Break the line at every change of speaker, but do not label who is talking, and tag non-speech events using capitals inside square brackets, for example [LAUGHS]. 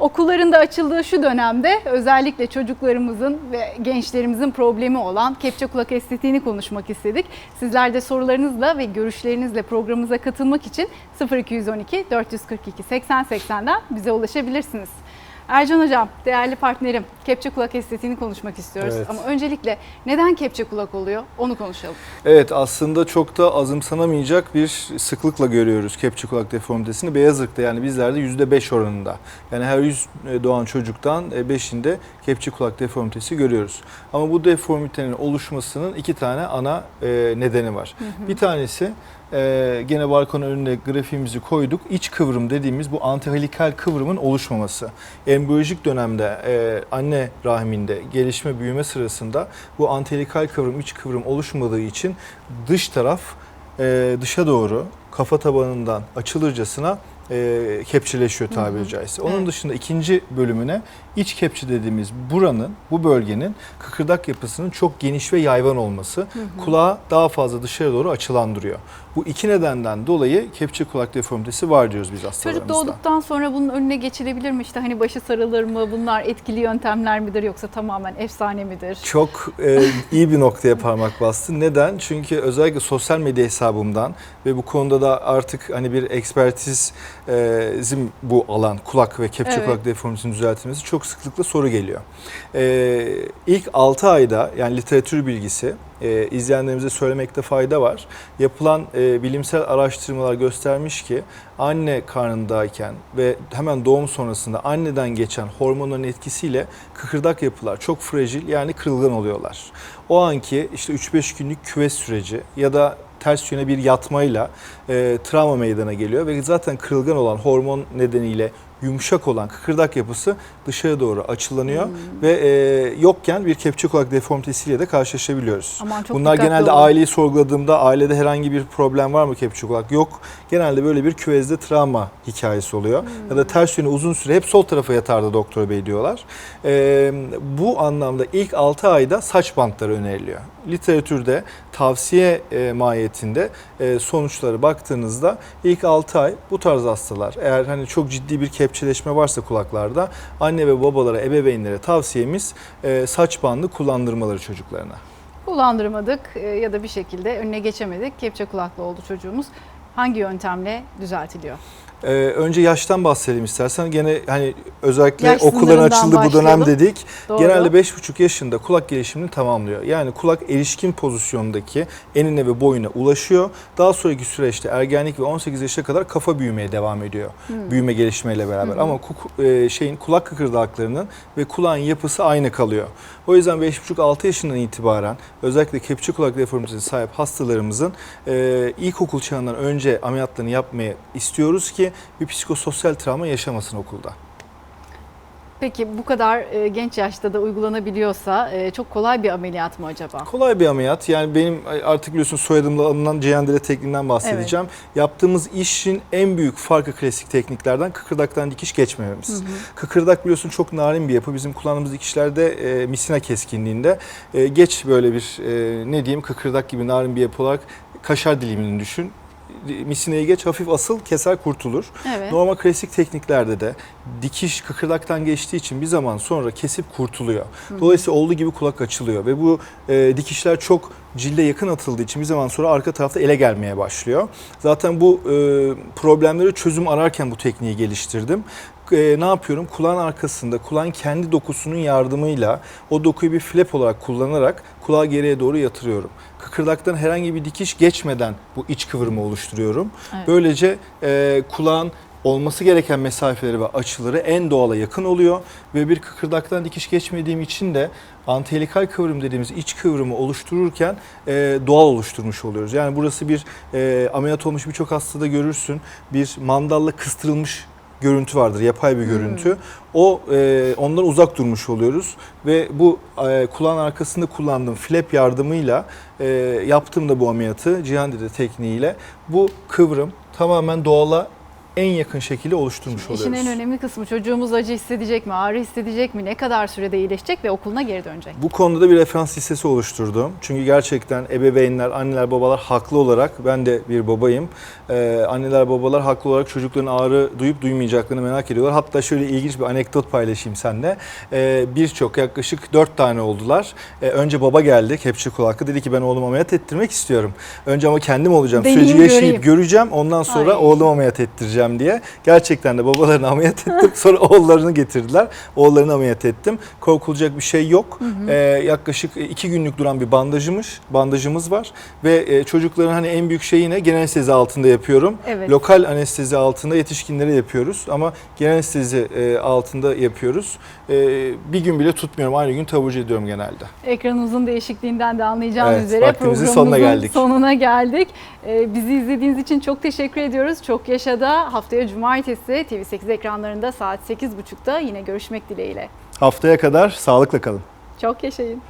Okulların da açıldığı şu dönemde özellikle çocuklarımızın ve gençlerimizin problemi olan kepçe kulak estetiğini konuşmak istedik. Sizler de sorularınızla ve görüşlerinizle programımıza katılmak için 0212 442 80 80'den bize ulaşabilirsiniz. Ercan Hocam, değerli partnerim, kepçe kulak estetiğini konuşmak istiyoruz.
Evet.
Ama öncelikle neden kepçe kulak oluyor onu konuşalım.
Evet aslında çok da azımsanamayacak bir sıklıkla görüyoruz kepçe kulak deformitesini. Beyazlıkta yani bizlerde %5 oranında. Yani her 100 doğan çocuktan 5'inde kepçe kulak deformitesi görüyoruz. Ama bu deformitenin oluşmasının iki tane ana e, nedeni var. Bir tanesi e, gene balkon önüne grafiğimizi koyduk. İç kıvrım dediğimiz bu antihelikal kıvrımın oluşmaması. Embriyolojik dönemde e, anne rahminde gelişme büyüme sırasında bu antihelikal kıvrım iç kıvrım oluşmadığı için dış taraf e, dışa doğru kafa tabanından açılırcasına e, kepçeleşiyor tabiri caizse. Onun
Evet.
dışında ikinci bölümüne iç kepçe dediğimiz buranın, bu bölgenin kıkırdak yapısının çok geniş ve yayvan olması kulağı daha fazla dışarı doğru açılandırıyor. Bu iki nedenden dolayı kepçe kulak deformitesi var diyoruz biz
Çocuk
hastalarımızda.
doğduktan sonra bunun önüne geçilebilir mi? İşte hani başı sarılır mı? Bunlar etkili yöntemler midir yoksa tamamen efsane midir?
Çok e, iyi bir noktaya parmak bastın. Neden? Çünkü özellikle sosyal medya hesabımdan ve bu konuda da artık hani bir ekspertizim bu alan kulak ve kepçe
Evet.
kulak deformitesinin düzeltilmesi çok sıklıkla soru geliyor. E, ilk 6 ayda yani literatür bilgisi e, izleyenlerimize söylemekte fayda var. Yapılan e, bilimsel araştırmalar göstermiş ki anne karnındayken ve hemen doğum sonrasında anneden geçen hormonların etkisiyle kıkırdak yapılar çok fragil yani kırılgan oluyorlar. O anki işte 3-5 günlük küves süreci ya da ters yöne bir yatmayla e, travma meydana geliyor ve zaten kırılgan olan hormon nedeniyle yumuşak olan kıkırdak yapısı dışarı doğru açılanıyor ve e, yokken bir kepçe kulak deformitesiyle de karşılaşabiliyoruz.
Aman çok
Bunlar genelde
olun.
aileyi sorguladığımda ailede herhangi bir problem var mı kepçe kulak? Yok. Genelde böyle bir küvezde travma hikayesi oluyor. Ya da ters yöne uzun süre hep sol tarafa yatardı doktor bey diyorlar. Ee, bu anlamda ilk 6 ayda saç bantları öneriliyor. Literatürde tavsiye e, mahiyetinde e, sonuçları baktığınızda ilk 6 ay bu tarz hastalar eğer hani çok ciddi bir kepçeleşme varsa kulaklarda anne ve babalara, ebeveynlere tavsiyemiz e, saç bandı kullandırmaları çocuklarına.
Kullandırmadık e, ya da bir şekilde önüne geçemedik. Kepçe kulaklı oldu çocuğumuz. Hangi yöntemle düzeltiliyor?
Ee, önce yaştan bahsedelim istersen. Gene hani özellikle
Yaş
okulların açıldığı bu dönem dedik.
Doğru.
Genelde 5,5 yaşında kulak gelişimini tamamlıyor. Yani kulak erişkin pozisyondaki enine ve boyuna ulaşıyor. Daha sonraki süreçte ergenlik ve 18 yaşa kadar kafa büyümeye devam ediyor.
Hmm.
Büyüme gelişmeyle beraber. Ama kuk- e, şeyin kulak kıkırdaklarının ve kulağın yapısı aynı kalıyor. O yüzden 5,5-6 yaşından itibaren özellikle kepçe kulak deformitesine sahip hastalarımızın e, ilkokul çağından önce ameliyatlarını yapmaya istiyoruz ki bir psikososyal travma yaşamasın okulda.
Peki bu kadar e, genç yaşta da uygulanabiliyorsa e, çok kolay bir ameliyat mı acaba?
Kolay bir ameliyat. Yani benim artık biliyorsun soyadımla alınan Ceyandere tekniğinden bahsedeceğim. Yaptığımız işin en büyük farkı klasik tekniklerden kıkırdaktan dikiş geçmememiz. Kıkırdak biliyorsun çok narin bir yapı. Bizim kullandığımız dikişlerde e, misina keskinliğinde. E, geç böyle bir e, ne diyeyim kıkırdak gibi narin bir yapı olarak kaşar dilimini düşün. Misinayı geç hafif asıl keser kurtulur.
Evet.
Normal klasik tekniklerde de dikiş kıkırdaktan geçtiği için bir zaman sonra kesip kurtuluyor. Dolayısıyla olduğu gibi kulak açılıyor ve bu e, dikişler çok cilde yakın atıldığı için bir zaman sonra arka tarafta ele gelmeye başlıyor. Zaten bu e, problemleri çözüm ararken bu tekniği geliştirdim. E, ne yapıyorum? Kulağın arkasında kulağın kendi dokusunun yardımıyla o dokuyu bir flap olarak kullanarak kulağı geriye doğru yatırıyorum. Kıkırdaktan herhangi bir dikiş geçmeden bu iç kıvrımı oluşturuyorum.
Evet.
Böylece e, kulağın olması gereken mesafeleri ve açıları en doğala yakın oluyor ve bir kıkırdaktan dikiş geçmediğim için de antihelikal kıvrım dediğimiz iç kıvrımı oluştururken e, doğal oluşturmuş oluyoruz. Yani burası bir e, ameliyat olmuş birçok hastada görürsün bir mandalla kıstırılmış görüntü vardır, yapay bir görüntü. O e, ondan uzak durmuş oluyoruz ve bu e, kulağın arkasında kullandığım flap yardımıyla e, yaptığımda bu ameliyatı Cihandide tekniğiyle bu kıvrım tamamen doğala en yakın şekilde oluşturmuş
İşin
oluyoruz.
en önemli kısmı çocuğumuz acı hissedecek mi, ağrı hissedecek mi, ne kadar sürede iyileşecek ve okuluna geri dönecek.
Bu konuda da bir referans listesi oluşturdum. Çünkü gerçekten ebeveynler, anneler, babalar haklı olarak, ben de bir babayım, ee, anneler, babalar haklı olarak çocukların ağrı duyup duymayacaklarını merak ediyorlar. Hatta şöyle ilginç bir anekdot paylaşayım seninle. Ee, Birçok yaklaşık dört tane oldular. Ee, önce baba geldi kepçe kulaklı. Dedi ki ben oğlumu ameliyat ettirmek istiyorum. Önce ama kendim olacağım.
Deneyim,
Süreci yaşayıp
göreyim.
göreceğim. Ondan sonra
Ay.
oğlumu ameliyat ettireceğim diye. Gerçekten de babalarını ameliyat [LAUGHS] ettim. Sonra oğullarını getirdiler. Oğullarını ameliyat ettim. Korkulacak bir şey yok. Ee, yaklaşık iki günlük duran bir bandajımız, bandajımız var. Ve e, çocukların hani en büyük şeyi ne? Genel anestezi altında yapıyorum.
Evet.
Lokal anestezi altında yetişkinlere yapıyoruz. Ama genel anestezi e, altında yapıyoruz. E, bir gün bile tutmuyorum. Aynı gün taburcu ediyorum genelde.
Ekranımızın değişikliğinden de anlayacağınız
Evet,
üzere programımızın
sonuna geldik.
sonuna geldik. Ee, bizi izlediğiniz için çok teşekkür ediyoruz. Çok yaşada haftaya cumartesi TV8 ekranlarında saat 8.30'da yine görüşmek dileğiyle.
Haftaya kadar sağlıkla kalın.
Çok yaşayın.